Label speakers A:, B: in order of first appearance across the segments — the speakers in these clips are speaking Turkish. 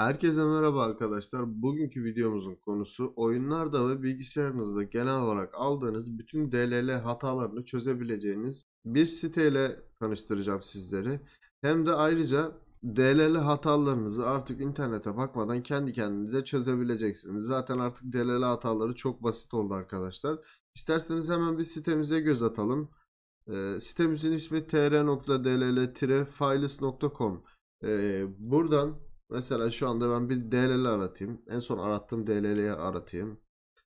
A: Herkese merhaba arkadaşlar. Bugünkü videomuzun konusu oyunlarda ve bilgisayarınızda genel olarak aldığınız bütün DLL hatalarını çözebileceğiniz bir siteyle tanıştıracağım sizleri. Hem de ayrıca DLL hatalarınızı artık internete bakmadan kendi kendinize çözebileceksiniz. Zaten artık DLL hataları çok basit oldu arkadaşlar. İsterseniz hemen bir sitemize göz atalım. Ee, sitemizin ismi tr.dll-files.com. Ee, buradan Mesela şu anda ben bir DLL aratayım. En son arattığım DLL'yi aratayım.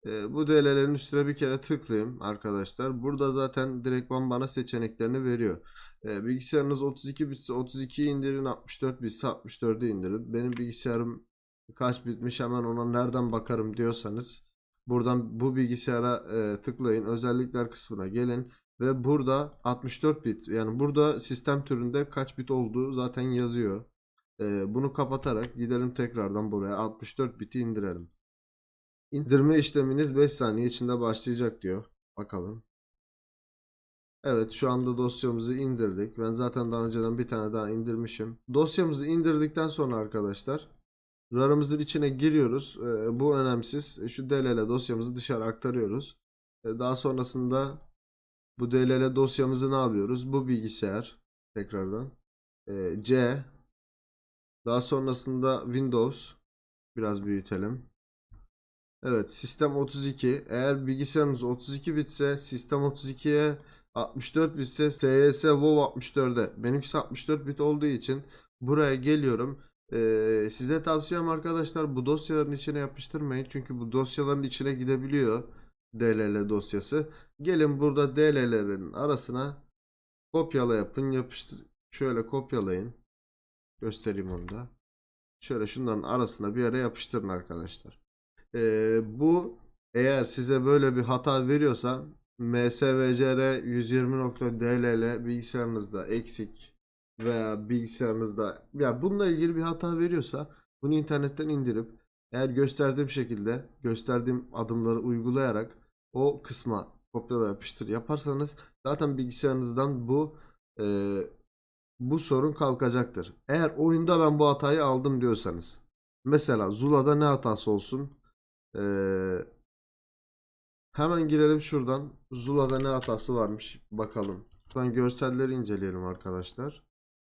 A: Ee, bu DLL'lerin üstüne bir kere tıklayayım arkadaşlar. Burada zaten direktman bana seçeneklerini veriyor. Ee, bilgisayarınız 32 bitse 32'yi indirin, 64 bitse 64'ü indirin. Benim bilgisayarım kaç bitmiş hemen ona nereden bakarım diyorsanız buradan bu bilgisayara e, tıklayın. Özellikler kısmına gelin ve burada 64 bit yani burada sistem türünde kaç bit olduğu zaten yazıyor. Ee, bunu kapatarak gidelim tekrardan buraya 64 biti indirelim. İndirme işleminiz 5 saniye içinde başlayacak diyor. Bakalım. Evet şu anda dosyamızı indirdik. Ben zaten daha önceden bir tane daha indirmişim. Dosyamızı indirdikten sonra arkadaşlar RAR'ımızın içine giriyoruz. Ee, bu önemsiz. Şu DLL dosyamızı dışarı aktarıyoruz. Ee, daha sonrasında bu DLL dosyamızı ne yapıyoruz? Bu bilgisayar tekrardan ee, C daha sonrasında Windows biraz büyütelim. Evet sistem 32. Eğer bilgisayarınız 32 bitse sistem 32'ye 64 bitse SYS WoW 64'e. Benimkisi 64 bit olduğu için buraya geliyorum. Ee, size tavsiyem arkadaşlar bu dosyaların içine yapıştırmayın. Çünkü bu dosyaların içine gidebiliyor. DLL dosyası. Gelin burada DLL'lerin arasına kopyala yapın. Yapıştır. Şöyle kopyalayın. Göstereyim onu da. Şöyle şunların arasına bir yere yapıştırın arkadaşlar. Ee, bu eğer size böyle bir hata veriyorsa msvcr 120.dll bilgisayarınızda eksik veya bilgisayarınızda ya bununla ilgili bir hata veriyorsa bunu internetten indirip eğer gösterdiğim şekilde gösterdiğim adımları uygulayarak o kısma kopyala yapıştır yaparsanız zaten bilgisayarınızdan bu e, bu sorun kalkacaktır. Eğer oyunda ben bu hatayı aldım diyorsanız. Mesela Zula'da ne hatası olsun? Ee, hemen girelim şuradan. Zula'da ne hatası varmış bakalım. Buradan görselleri inceleyelim arkadaşlar.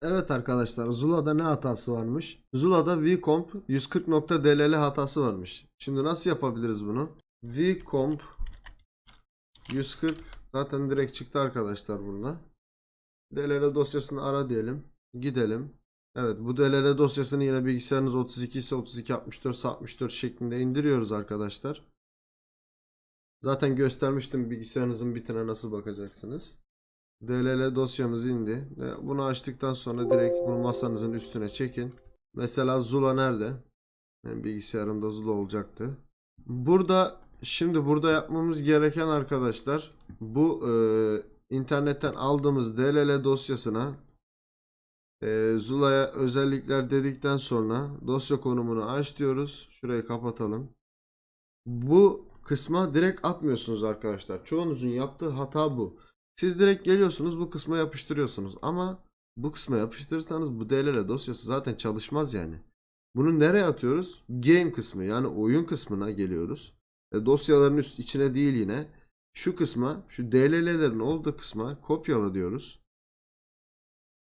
A: Evet arkadaşlar Zula'da ne hatası varmış? Zula'da vcomp 140.dll hatası varmış. Şimdi nasıl yapabiliriz bunu? vcomp 140 zaten direkt çıktı arkadaşlar bunda. DLL dosyasını ara diyelim. Gidelim. Evet bu DLL dosyasını yine bilgisayarınız 32 ise 32 64 ise 64 şeklinde indiriyoruz arkadaşlar. Zaten göstermiştim bilgisayarınızın bitine nasıl bakacaksınız. DLL dosyamız indi. Ve Bunu açtıktan sonra direkt bunu masanızın üstüne çekin. Mesela Zula nerede? Benim bilgisayarımda Zula olacaktı. Burada şimdi burada yapmamız gereken arkadaşlar bu e, internetten aldığımız DLL dosyasına e, Zula'ya özellikler dedikten sonra dosya konumunu aç diyoruz. Şurayı kapatalım. Bu kısma direkt atmıyorsunuz arkadaşlar. Çoğunuzun yaptığı hata bu. Siz direkt geliyorsunuz bu kısma yapıştırıyorsunuz. Ama bu kısma yapıştırırsanız bu DLL dosyası zaten çalışmaz yani. Bunu nereye atıyoruz? Game kısmı yani oyun kısmına geliyoruz. E, dosyaların üst içine değil yine. Şu kısma, şu DLL'lerin olduğu kısma kopyala diyoruz.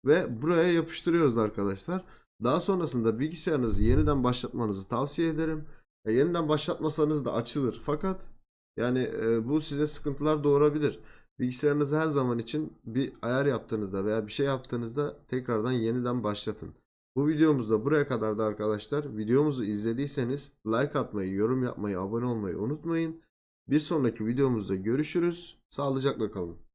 A: Ve buraya yapıştırıyoruz arkadaşlar. Daha sonrasında bilgisayarınızı yeniden başlatmanızı tavsiye ederim. E, yeniden başlatmasanız da açılır. Fakat yani e, bu size sıkıntılar doğurabilir. Bilgisayarınızı her zaman için bir ayar yaptığınızda veya bir şey yaptığınızda tekrardan yeniden başlatın. Bu videomuzda buraya kadardı arkadaşlar. Videomuzu izlediyseniz like atmayı, yorum yapmayı, abone olmayı unutmayın. Bir sonraki videomuzda görüşürüz. Sağlıcakla kalın.